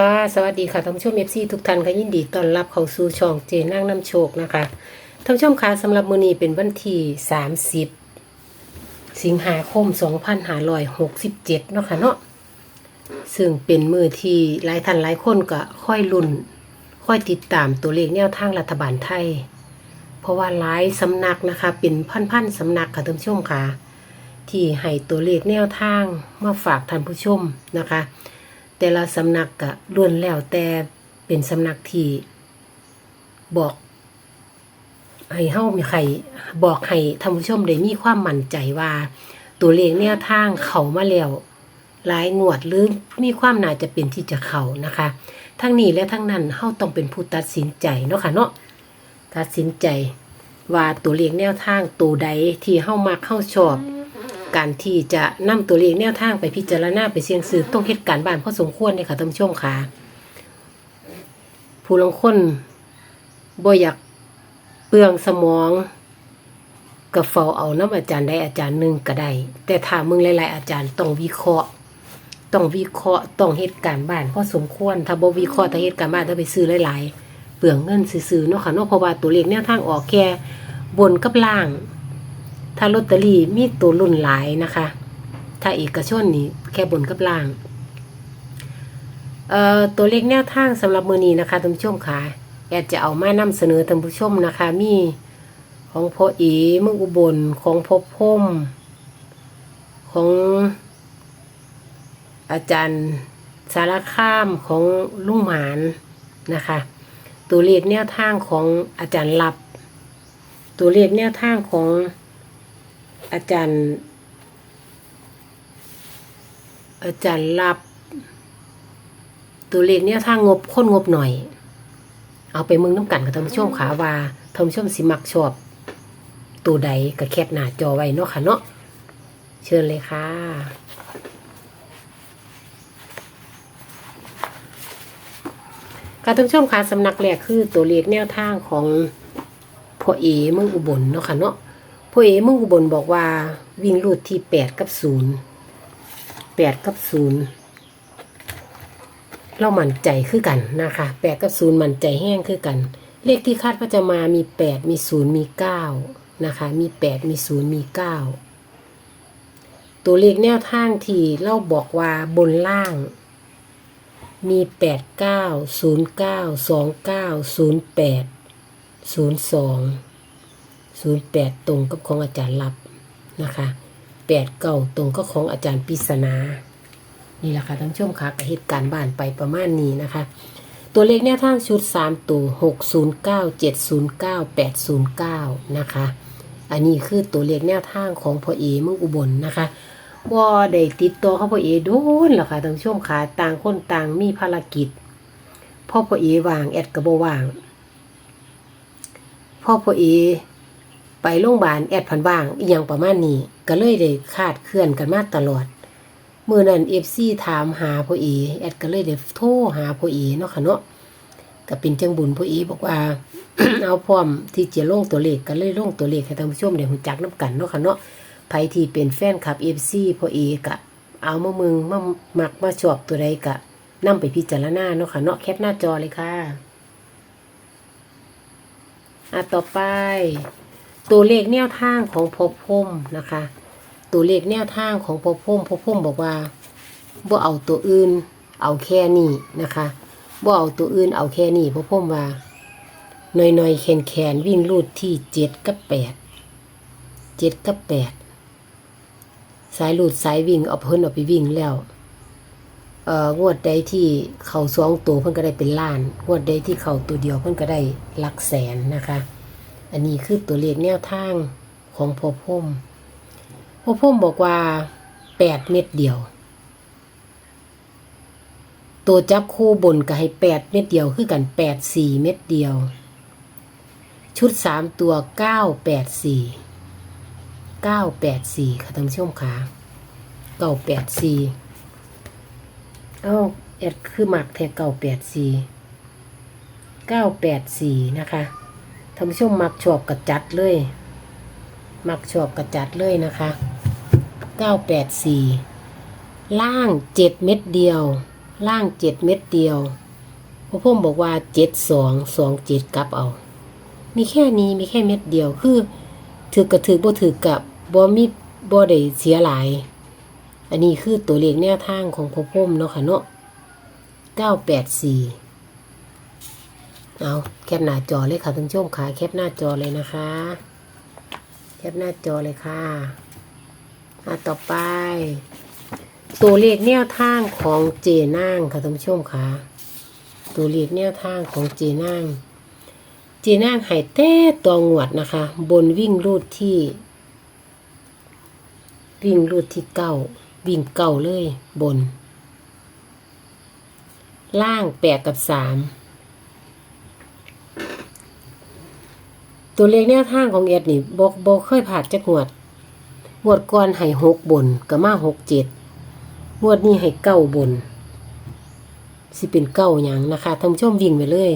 ค่ะ สวัสดีค่ะท่านผู้ชมเอฟซีทุกท่านค่ะยินดีต้อนรับเข้าสู่ช่องเจนั่งน้ำโชคนะคะท่านผู้ชมคะสำหรับมื้อนี้เป็นวันที่30 สิงหาคม 2567เนาะค่ะเนาะซึ่งเป็นมือที่หลายท่านหลายคนก็ค่อยลุ้นค่อยติดตามตัวเลขแนวทางรัฐบาลไทย เพราะว่าหลายสำนักนะคะ เป็นพันๆสำนักค่ะท่านผู้ชมค่ะที่ให้ตัวเลขแนวทางมาฝากท่านผู้ชมนะคะ แต่ละสำนักก็ล้วนแล้วแต่เป็นสำนักที่บอกให้เฮามีใครบอกให้ท่านผู้ชมได้มีความมั่นใจว่า ตัวเลขแนวทางเขามาแล้วหลายงวดหรือมีความน่าจะเป็นที่จะเขานะคะ ทั้งนี้และทั้งนั้นเฮาต้องเป็นผู้ตัดสินใจเนาะค่ะเนาะตัดสินใจว่าตัวเลขแนวทางตัวใดที่เฮามักเฮาชอบ การที่จะนำตัวเลขแนวทางไปพิจารณาไปเสี่ยงซื้อต้องเฮ็ดการ์บ้านพอสมควรเลยค่ะท่านผู้ชมค่ะ ผู้ลงคนบ่อยากเปลืองสมองกับเฝ้าเอาน้ำอาจารย์ใดอาจารย์หนึ่งก็ได้ แต่ถ้ามึงหลาย ๆ อาจารย์ต้องวิเคราะห์ ต้องวิเคราะห์ต้องเฮ็ดการ์บ้านพอสมควร ถ้าบ่วิเคราะห์ถ้าเฮ็ดการ์บ้านถ้าไปซื้อหลาย ๆ เปลืองเงินซื้อๆเนาะค่ะเนาะเพราะว่าตัวเลขแนวทางออกแค่บนกับล่าง ถ้าลอตเตอรี่มีตัวรุ่นหลายนะคะ ถ้าเอกชนนี่แค่บนกับล่าง เอ่อตัวเลขแนวทางสำหรับมือนี้นะคะท่านผู้ชมค่ะแอดจะเอามานำเสนอท่านผู้ชมนะคะ มีของพ่อเอ๋เมืองอุบลของพ่อพมของอาจารย์สารข้ามของลุงหมานนะคะ ตัวเลขแนวทางของอาจารย์ลับ ตัวเลขแนวทางของ อาจารย์ อาจารย์รับตัวเลขเนี่ยถ้างบค้นงบหน่อย เอาไปมึงน้ำกันกับท่านผู้ชมขาว่าท่านผู้ชมสิมักชอบ ตัวใดก็แคปหน้าจอไว้เนาะค่ะเนาะเชิญเลยค่ะการท่านผู้ชมค่ะสำนักแรกคือตัวเลขแนวทางของพ่อเอเมืองอุบลเนาะค่ะเนาะ พ่อเอมึงอุบลบอกว่า วิ่งรูดที่แปดกับศูนย์แปดกับศูนย์เรามั่นใจคือกันนะคะแปดกับศูนย์มั่นใจแห้งคือกัน เลขที่คาดว่าจะมามีแปดมีศูนย์มีเก้านะคะ มีแปดมีศูนย์มีเก้าตัวเลขแนวทางที่เราบอกว่าบนล่าง มีแปดเก้าศูนย์เก้าสองเก้าศูนย์แปดศูนย์สอง ศูนย์แปดตรงกับของอาจารย์ลับนะคะแปดเก้าตรงก็ของอาจารย์ปิศนานี่แหละค่ะท่านผู้ชมค่ะกับเหตุการณ์บ้านไปประมาณนี้นะคะ ตัวเลขแนวทางชุดสามตัวหกศูนย์เก้าเจ็ดศูนย์เก้าแปดศูนย์เก้านะคะ อันนี้คือตัวเลขแนวทางของพ่อเอเมืองอุบลนะคะว่าได้ติดตัวเขาพ่อเอโดนหรอค่ะท่านผู้ชมค่ะต่างคนต่างมีภารกิจพ่อพ่อเอวางแอดกระโบว่างพ่อพ่อเอ ไปโรงพยาบาลแอดพันว่างอีหยังประมาณนี้ ก็เลยได้คาดเคลื่อนกันมาตลอดเมื่อนั้นเอฟซีถามหาพ่อเอแอดก็เลยได้โทรหาพ่อเอเนาะค่ะเนาะก็เป็นจังบุญพ่อเอบอกว่า เอาพร้อมที่จะลงตัวเลขก็เลยลงตัวเลขให้ท่านผู้ชมได้รู้จักน้กันเนาะค่ะเนาะไผที่เป็นแฟนคลับเอฟซีพ่อเอกะเอามามึงมามักมาชอบตัวใดกะนำไปพิจารณาเนาะค่ะเนาะแคปหน้าจอเลยค่ะอะต่อไป ตัวเลขแนวทางของพอพมนะคะ ตัวเลขแนวทางของพอพมพอพมบอกว่าบ่เอาตัวอื่น เอาแค่นี้นะคะบ่เอาตัวอื่นเอาแค่นี้พอพมว่าหน่อยๆแขนแขนๆวิ่งลูดที่เจ็ดกับแปดเจ็ดกับแปดสายลูดสายวิ่งเอาเพิ่นเอาไปวิ่งแล้วเอ่องวดใดที่เข่าสองตัวเพิ่นก็ได้เป็นล้าน งวดใดที่เข่าตัวเดียวเพิ่นก็ได้หลักแสนนะคะ อันนี้คือตัวเลขแนวทางของพ่อพุ่มพ่อพุ่มบอกว่าแปดเม็ดเดียว ตัวจับคู่บนก็ให้แปดเม็ดเดียวคือกันแปดสี่เม็ดเดียว ชุดสามตัวเก้าแปดสี่เก้าแปดสี่ค่ะท่านผู้ชมค่ะเก้าแปดสี่เอ้าแอดคือหมักแทเก้าแปดสี่เก้าแปดสี่นะคะ ท่านผู้ชมมักชอบกระจัดเลย มักชอบกระจัดเลยนะคะ 984 ล่าง 7 เม็ดเดียว ล่างเจ็ดเม็ดเดียวพระพุ่มบอกว่าเจ็ดสองสองเจ็ดกลับเอา มีแค่นี้มีแค่เม็ดเดียวคือถือกระถือบ่ถือกับบ่มีบ่ได้เสียหลาย อันนี้คือตัวเลขแนวทางของพระพุ่มเนาะค่ะเนาะเก้าแปดสี่ เอาแคปหน้าจอเลยค่ะท่านผู้ชมค่ะแคปหน้าจอเลยนะคะ แคปหน้าจอเลยค่ะอะต่อไป ตัวเลขแนวทางของเจนางค่ะท่านผู้ชมค่ะตัวเลขแนวทางของเจนางเจนางไห้แต้ตัวงวดนะคะ บนวิ่งรูดที่ วิ่งรูดที่เก้าวิ่งเก้าเลยบน ล่างแปดกับสาม ตัวเลขแนวทางของเอ็ดนี่บอกบอกเคยผ่านจักงวดงวดก่อนให้หกบนก็มาหกเจ็ดงวดนี้ให้เก้าบน สิเป็นเก้าอย่างนะคะท่านผู้ชมวิ่งไปเลย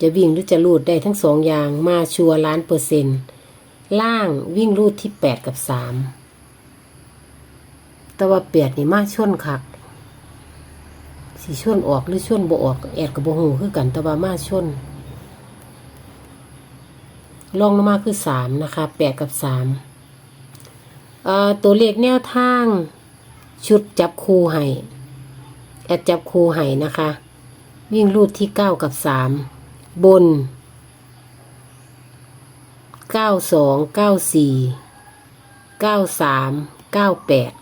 จะวิ่งหรือจะรูดได้ทั้งสองอย่างมาชัวร์ล้านเปอร์เซ็นต์ล่างวิ่งรูดที่แปดกับสามแต่ว่าแปดนี่มาช่วนคักสีช่วนออกหรือช่วนบ่ออกแอดกับบ่หูคือกันแต่ว่ามาชน ลองลงมาคือสามนะคะแปดกับสามตัวเลขแนวทาง ชุดจับคูให้แอดจับคูให้นะคะ วิ่งรูดที่เก้ากับสามบนเก้าสองเก้าสี่เก้าสามเก้าแปด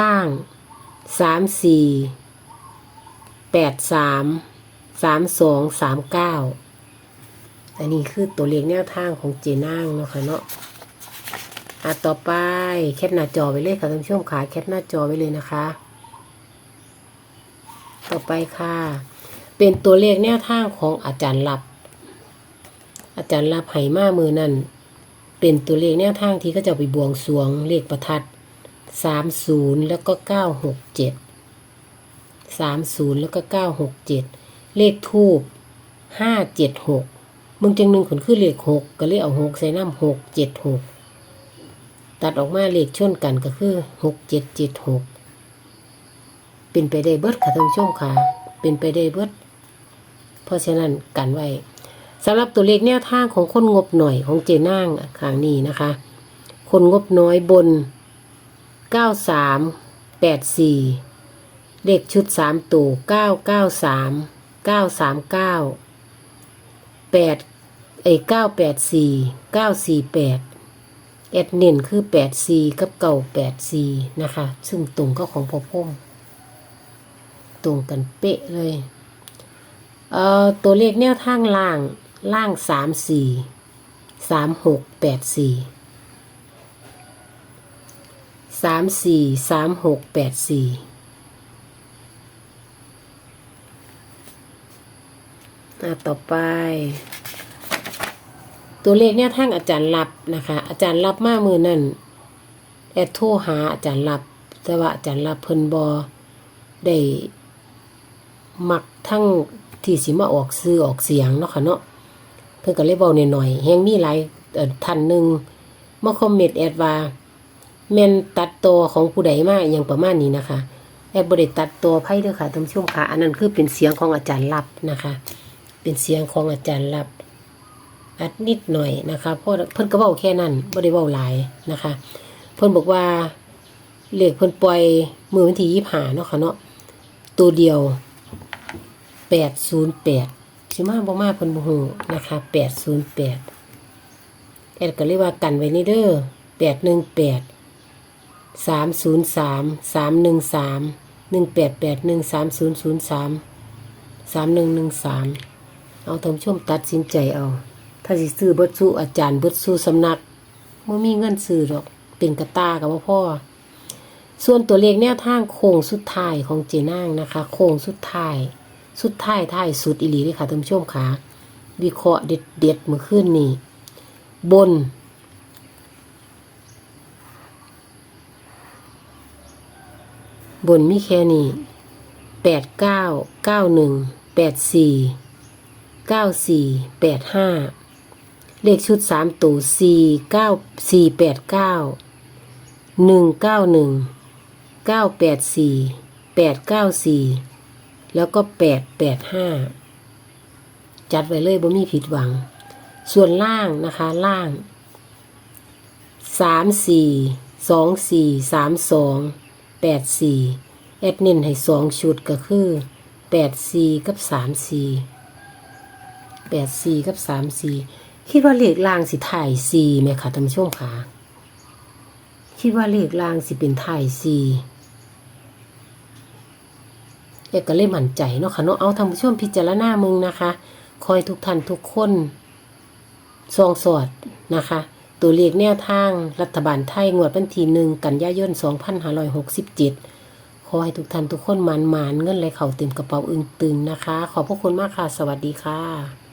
ล่างสามสี่แปดสามสามสองสามเก้า อันนี้คือตัวเลขแนวทางของเจนางเนาะค่ะเนาะอะต่อไปแคปหน้าจอไปเลยค่ะท่านผู้ชมขาแคปหน้าจอไว้เลยนะคะ ต่อไปค่ะ เป็นตัวเลขแนวทางของอาจารย์ลับ อาจารย์ลับไหมามือนั่นเป็นตัวเลขแนวทางที่เขาจะไปบวงสรวงเลขประทัดสามศูนย์แล้วก็เก้าหกเจ็ดสามศูนย์แล้วก็เก้าหกเจ็ดเลขทูบห้าเจ็ดหก มึงจังหนึ่งขนคือเลขหกก็เลยเอาหกใส่น้ำหกเจ็ดหกตัดออกมาเลขชนกันก็คือหกเจ็ดเจ็ดหกเป็นไปได้เบิดค่ะท่านผู้ชมค่ะเป็นไปได้เบิด เพราะฉะนั้นกันไว้สำหรับตัวเลขแนวทางของคนงบหน่อยของเจนางขางนี้นะคะ คนงบน้อยบน 93 84 เลขชุด 3 ตัว 993 939 8ไอ้984 948แปดเอดเน้นคือ84กับเก่า84นะคะ ซึ่งตรงก็ของพ่อพ่มตรงกันเป๊ะเลย เอ่อ ตัวเลขแนวทางล่างล่างสามสี่สามหกแปดสี่สามสี่สามหกแปดสี่ อะต่อไป ตัวเลขแนวทางอาจารย์รับนะคะ อาจารย์รับมามือนั่นแอดโทรหาอาจารย์รับแต่ว่าอาจารย์รับเพิ่นบอได้มักทั้งที่สิมาออกซื้อออกเสียงเนาะค่ะเนาะเพิ่นก็เลยเว้าหน่อยๆแฮงมีหลายท่านหนึ่งมาคอมเมนต์แอดว่าแม่นตัดตัวของผู้ใดมาอย่างประมาณนี้นะคะแอดบ่ได้ตัดตัวไพ่เด้อค่ะท่านผู้ชมค่ะ อันนั้นคือเป็นเสียงของอาจารย์ลับนะคะ เป็นเสียงของอาจารย์ลับอัดนิดหน่อยนะคะเพราะเพิ่นก็เว้าแค่นั้นบ่ได้เว้าหลายนะคะ เพิ่นบอกว่าเลขเพิ่นปล่อยมือวันที่25เนาะค่ะเนาะตัวเดียวแปดศูนย์แปดสิมาบ่มาเพิ่นบ่ฮู้นะคะแปดศูนย์แปดแอดก็เลยว่ากันไว้นี่เด้อแปดหนึ่งแปดสามศูนย์สามสามหนึ่งสามหนึ่งแปดแปดหนึ่งสามศูนย์ศูนย์สามสามหนึ่งหนึ่งสาม เอาท่านผู้ชมตัดสินใจเอา ถ้าสิซื้อเบิดสู้อาจารย์เบิดสู้สำนักบ่มีเงินซื้อหรอกเป็นกระตากับว่าพ่อ ส่วนตัวเลขแนวทางโค้งสุดท้ายของเจนางนะคะโค้งสุดท้าย สุดท้ายท้ายสุดอีหลีเลยค่ะท่านผู้ชมค่ะวิเคราะห์เด็ดเด็ดเมื่อคืนนี้บน บนมีแค่นี้แปดเก้าเก้าหนึ่งแปดสี่ เก้าสี่แปดห้าเลขชุดสามตัวสี่เก้าสี่แปดเก้าหนึ่งเก้าหนึ่งเก้าแปดสี่แปดเก้าสี่แล้วก็แปดแปดห้าจัดไว้เลยบ่มีผิดหวัง ส่วนล่างนะคะล่างสามสี่สองสี่สามสองแปดสี่แอดเน้นให้สองชุดก็คือแปดสี่กับสามสี่ ปดสี่กับสามสี่คิดว่าเลขล่างสิถ่ายสี่ไหมคะท่านผู้ชมคะคิดว่าเลขล่างสิเป็นถ่ายสี่แกก็เลยมั่นใจเนาะค่ะเนาะเอาท่านผู้ชมพิจารณามึงนะคะ คอยทุกท่านทุกคนซองสอดนะคะ ตัวเลขแนวทางรัฐบาลไทยงวดวันที่หนึ่งกันยายน2567ขอให้ทุกท่านทุกคนมันมานเงินไหลเข่าเต็มกระเป๋าอึงตึงนะคะ ขอบพระคุณมากค่ะ สวัสดีค่ะ